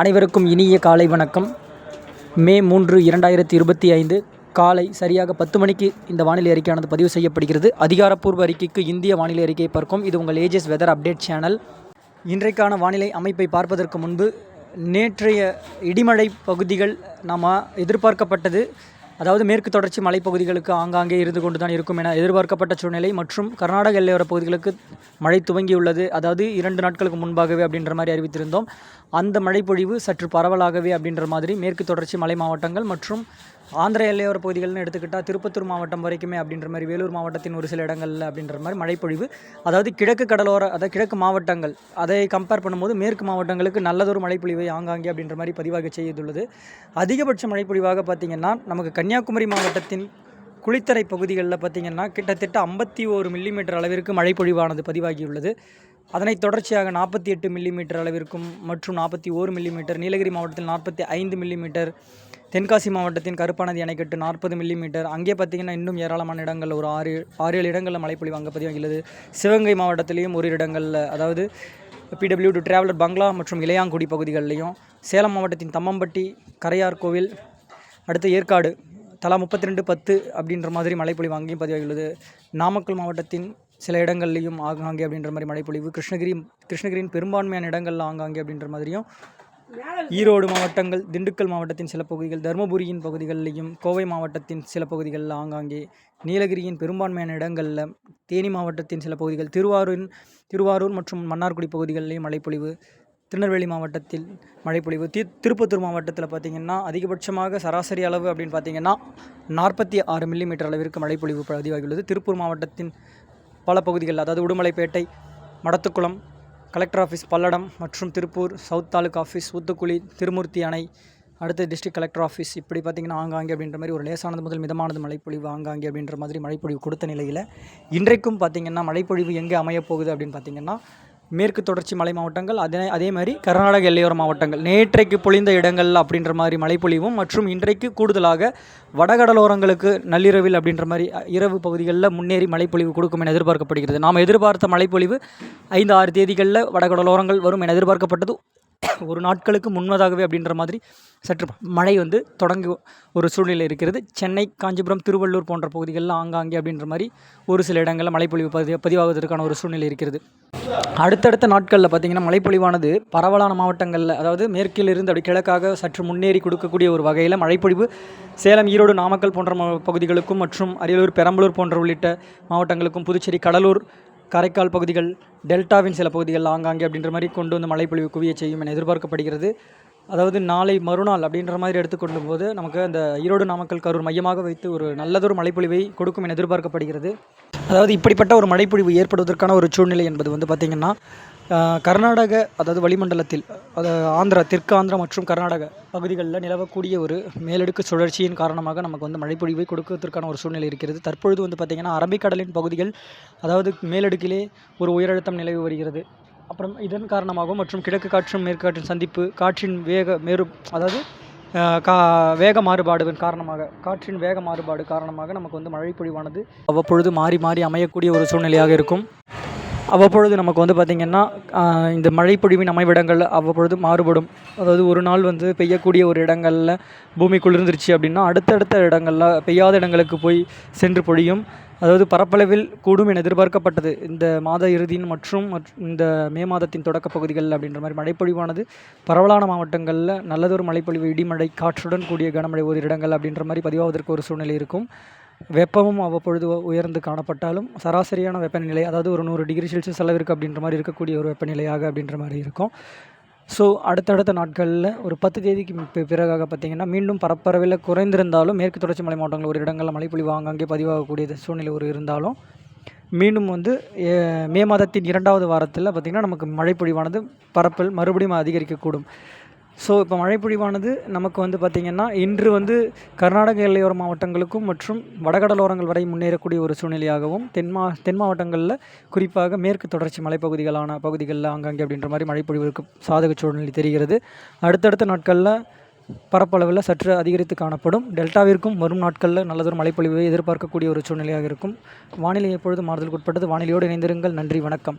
அனைவருக்கும் இனிய காலை வணக்கம். மே மூன்று இரண்டாயிரத்தி இருபத்தி ஐந்து காலை சரியாக பத்து மணிக்கு இந்த வானிலை அறிக்கையானது பதிவு செய்யப்படுகிறது. அதிகாரப்பூர்வ அறிக்கைக்கு இந்திய வானிலை அறிக்கையை பார்க்கும் இது உங்கள் ஏஜஸ் வெதர் அப்டேட் சேனல் இன்றைக்கான வானிலை அமைப்பை பார்ப்பதற்கு முன்பு நேற்றைய இடிமழை பகுதிகள் நாம் எதிர்பார்க்கப்பட்டது. அதாவது மேற்கு தொடர்ச்சி மலைப்பகுதிகளுக்கு ஆங்காங்கே இருந்து கொண்டு தான் இருக்கும் என எதிர்பார்க்கப்பட்ட சூழ்நிலை. மற்றும் கர்நாடக எல்லையோர பகுதிகளுக்கு மழை துவங்கியுள்ளது. அதாவது இரண்டு நாட்களுக்கு முன்பாகவே அப்படின்ற மாதிரி அறிவித்திருந்தோம். அந்த மழைப்பொழிவு சற்று பரவலாகவே அப்படின்ற மாதிரி மேற்கு தொடர்ச்சி மலை மாவட்டங்கள் மற்றும் ஆந்திர எல்லையோர பகுதிகள்னு எடுத்துக்கிட்டால் திருப்பத்தூர் மாவட்டம் வரைக்குமே அப்படின்ற மாதிரி வேலூர் மாவட்டத்தின் ஒரு சில இடங்களில் அப்படின்ற மாதிரி மழைப்பொழிவு. அதாவது கிழக்கு கடலோர அதாவது கிழக்கு மாவட்டங்கள் அதை கம்பேர் பண்ணும்போது மேற்கு மாவட்டங்களுக்கு நல்லதொரு மழைப்பொழிவை ஆங்காங்கே அப்படின்ற மாதிரி பதிவாக செய்துள்ளது. அதிகபட்ச மழைப்பொழிவாக பார்த்திங்கன்னா நமக்கு கன்னியாகுமரி மாவட்டத்தின் குளித்தரை பகுதிகளில் பார்த்திங்கன்னா கிட்டத்தட்ட ஐம்பத்தி ஒரு மில்லிமீட்டர் அளவிற்கு மழைப்பொழிவானது பதிவாகியுள்ளது. அதனைத் தொடர்ச்சியாக நாற்பத்தி எட்டு மில்லிமீட்டர் அளவிற்கும் மற்றும் நாற்பத்தி ஓரு மில்லிமீட்டர் நீலகிரி மாவட்டத்தில் நாற்பத்தி ஐந்து மில்லிமீட்டர் தென்காசி மாவட்டத்தின் கருப்பானது அணைக்கட்டு நாற்பது மில்லிமீட்டர். அங்கே பார்த்திங்கன்னா இன்னும் ஏராளமான இடங்கள் ஒரு ஆறு ஆறு ஏழு இடங்களில் மழைப்பொழிவு அங்கே பதிவாகியுள்ளது சிவகங்கை மாவட்டத்திலையும் ஒரு இடங்களில் அதாவது பிடபிள்யூ டு டிராவலர் பங்களா மற்றும் இளையாங்குடி பகுதிகளிலையும் சேலம் மாவட்டத்தின் தம்மம்பட்டி கரையார் கோவில் அடுத்து ஏற்காடு தலா முப்பத்தி ரெண்டு பத்து அப்படின்ற மாதிரி மழைப்பொழிவு அங்கேயும் பதிவாகியுள்ளது நாமக்கல் மாவட்டத்தின் சில இடங்கள்லையும் ஆங்காங்கே அப்படின்ற மாதிரி மழைப்பொழிவு கிருஷ்ணகிரி கிருஷ்ணகிரியின் பெரும்பான்மையான இடங்களில் ஆங்காங்கே அப்படின்ற மாதிரியும் ஈரோடு மாவட்டங்கள் திண்டுக்கல் மாவட்டத்தின் சில பகுதிகள் தருமபுரியின் பகுதிகளிலையும் கோவை மாவட்டத்தின் சில பகுதிகளில் ஆங்காங்கே நீலகிரியின் பெரும்பான்மையான இடங்களில் தேனி மாவட்டத்தின் சில பகுதிகள் திருவாரூரின் திருவாரூர் மற்றும் மன்னார்குடி பகுதிகளிலேயும் மழைப்பொழிவு திருநெல்வேலி மாவட்டத்தில் மழைப்பொழிவு தி திருப்பத்தூர் மாவட்டத்தில் பார்த்திங்கன்னா அதிகபட்சமாக சராசரி அளவு அப்படின்னு பார்த்திங்கன்னா நாற்பத்தி ஆறு மில்லிமீட்டர் அளவிற்கு மழைப்பொழிவு பதிவாகியுள்ளது. திருப்பூர் மாவட்டத்தின் பல பகுதிகள் அதாவது உடுமலைப்பேட்டை மடத்துக்குளம் கலெக்டர் ஆஃபீஸ் பல்லடம் மற்றும் திருப்பூர் சவுத் தாலுக் ஆஃபீஸ் ஊத்துக்குழி திருமூர்த்தி அணை அடுத்து டிஸ்ட்ரிக்ட் கலெக்டர் ஆஃபீஸ். இப்படி பார்த்திங்கன்னா ஆங்காங்கே அப்படின்ற மாதிரி ஒரு லேசானது முதல் மிதமானது மழைப்பொழிவு ஆங்காங்கே அப்படின்ற மாதிரி மழைப்பொழிவு கொடுத்த நிலையில் இன்றைக்கும் பார்த்திங்கன்னா மழைப்பொழிவு எங்கே அமையப் போகுது அப்படின்னு பார்த்திங்கன்னா மேற்கு தொடர்ச்சி மலை மாவட்டங்கள் அதே அதே மாதிரி கர்நாடக எல்லையோர மாவட்டங்கள். நேற்றைக்கு பொழிந்த இடங்கள் அப்படின்ற மாதிரி மழைப்பொழிவும் மற்றும் இன்றைக்கு கூடுதலாக வடகடலோரங்களுக்கு நள்ளிரவில் அப்படின்ற மாதிரி இரவு பகுதிகளில் முன்னேறி மழைப்பொழிவு கொடுக்கும் என எதிர்பார்க்கப்படுகிறது. நாம் எதிர்பார்த்த மழைப்பொழிவு ஐந்து ஆறு தேதிகளில் வடகடலோரங்கள் வரும் என எதிர்பார்க்கப்பட்டது. ஒரு நாட்களுக்கு முன்னதாகவே அப்படின்ற மாதிரி சற்று மழை வந்து தொடங்கி ஒரு சூழ்நிலை இருக்கிறது. சென்னை காஞ்சிபுரம் திருவள்ளூர் போன்ற பகுதிகளில் ஆங்காங்கே அப்படின்ற மாதிரி ஒரு சில இடங்களில் மழைப்பொழிவு பதி பதிவாவதற்கான ஒரு சூழ்நிலை இருக்கிறது. அடுத்தடுத்த நாட்களில் பார்த்திங்கன்னா மழைப்பொழிவானது பரவலான மாவட்டங்களில் அதாவது மேற்கிலிருந்து அப்படி கிழக்காக சற்று முன்னேறி கொடுக்கக்கூடிய ஒரு வகையில் மழைப்பொழிவு சேலம் ஈரோடு நாமக்கல் போன்ற பகுதிகளுக்கும் மற்றும் அரியலூர் பெரம்பலூர் போன்ற உள்ளிட்ட மாவட்டங்களுக்கும் புதுச்சேரி கடலூர் கரைக்கால் பகுதிகள் டெல்டாவின் சில பகுதிகள் ஆங்காங்கே அப்படின்ற மாதிரி கொண்டு வந்து மழைப்பொழிவு குவிய செய்யும் என எதிர்பார்க்கப்படுகிறது. அதாவது நாளை மறுநாள் அப்படின்ற மாதிரி எடுத்துக்கொண்டு போது நமக்கு அந்த ஈரோடு நாமக்கல் கரூர் மையமாக வைத்து ஒரு நல்லதொரு மழைப்பொழிவை கொடுக்கும் என எதிர்பார்க்கப்படுகிறது. அதாவது இப்படிப்பட்ட ஒரு மழைப்பொழிவு ஏற்படுவதற்கான ஒரு சூழ்நிலை என்பது வந்து பார்த்திங்கன்னா கர்நாடக அதாவது வளிமண்டலத்தில் அதாவது ஆந்திரா தெற்கு ஆந்திரா மற்றும் கர்நாடக பகுதிகளில் நிலவக்கூடிய ஒரு மேலடுக்கு சுழற்சியின் காரணமாக நமக்கு வந்து மழைப்பொழிவை கொடுக்கறதுக்கான ஒரு சூழ்நிலை இருக்கிறது. தற்பொழுது வந்து பார்த்திங்கன்னா அரபிக்கடலின் பகுதிகள் அதாவது மேலடுக்கிலே ஒரு உயரழுத்தம் நிலவி வருகிறது. அப்புறம் இதன் காரணமாகவும் மற்றும் கிழக்கு காற்றும் மேற்கு காற்றின் சந்திப்பு காற்றின் வேக மேறு அதாவது கா வேக மாறுபாடுவின் காரணமாக காற்றின் வேக மாறுபாடு காரணமாக நமக்கு வந்து மழைப்பொழிவானது அவ்வப்பொழுது மாறி மாறி அமையக்கூடிய ஒரு சூழ்நிலையாக இருக்கும். அவ்வப்பொழுது நமக்கு வந்து பார்த்திங்கன்னா இந்த மழைப்பொழிவின் அமைவிடங்கள் அவ்வப்பொழுது மாறுபடும். அதாவது ஒரு நாள் வந்து பெய்யக்கூடிய ஒரு இடங்களில் பூமி குளிர்ந்துருச்சு அப்படின்னா அடுத்தடுத்த இடங்களில் பெய்யாத இடங்களுக்கு போய் சென்று பொழியும். அதாவது பரப்பளவில் கூடும் என எதிர்பார்க்கப்பட்டது. இந்த மாத இறுதியின் மற்றும் இந்த மே மாதத்தின் தொடக்க பகுதிகள் அப்படின்ற மாதிரி மழைப்பொழிவானது பரவலான மாவட்டங்களில் நல்லதொரு மழைப்பொழிவு இடிமழை காற்றுடன் கூடிய கனமழை ஒரு இடங்கள் அப்படின்ற மாதிரி பதிவாவதற்கு ஒரு சூழ்நிலை இருக்கும். வெப்பமும் அவ்வப்பொழுது உயர்ந்து காணப்பட்டாலும் சராசரியான வெப்பநிலை அதாவது ஒரு நூறு டிகிரி செல்சியஸ் அளவிற்கு அப்படின்ற மாதிரி இருக்கக்கூடிய ஒரு வெப்பநிலையாக அப்படின்ற மாதிரி இருக்கும். ஸோ அடுத்தடுத்த நாட்களில் ஒரு பத்து தேதிக்கு பிறகாக பார்த்திங்கன்னா மீண்டும் பரப்பரவில் குறைந்திருந்தாலும் மேற்கு தொடர்ச்சி மலை மாவட்டங்கள் ஒரு இடங்களில் மழைப்பொழிவு ஆங்காங்கே பதிவாகக்கூடிய சூழ்நிலை ஒரு இருந்தாலும் மீண்டும் வந்து மே மாதத்தின் இரண்டாவது வாரத்தில் பார்த்திங்கன்னா நமக்கு மழைப்பொழிவானது பரப்பல் மறுபடியும் அதிகரிக்கக்கூடும். ஸோ இப்போ மழைப்பொழிவானது நமக்கு வந்து பார்த்திங்கன்னா இன்று வந்து கர்நாடக எல்லையோர மாவட்டங்களுக்கும் மற்றும் வடகடலோரங்கள் வரை முன்னேறக்கூடிய ஒரு சூழ்நிலையாகவும் தென் மா தென் மாவட்டங்களில் குறிப்பாக மேற்கு தொடர்ச்சி மலைப்பகுதிகளான பகுதிகளில் ஆங்காங்கே அப்படின்ற மாதிரி மழைப்பொழிவுக்கு சாதக சூழ்நிலை தெரிகிறது. அடுத்தடுத்த நாட்களில் பரப்பளவில் சற்று அதிகரித்து காணப்படும். டெல்டாவிற்கும் வரும் நாட்களில் நல்லதொரு மழைப்பொழிவை எதிர்பார்க்கக்கூடிய ஒரு சூழ்நிலையாக இருக்கும். வானிலை எப்பொழுது மாறுதலுக்குட்பட்டது வானிலையோடு இணைந்திருங்கள். நன்றி. வணக்கம்.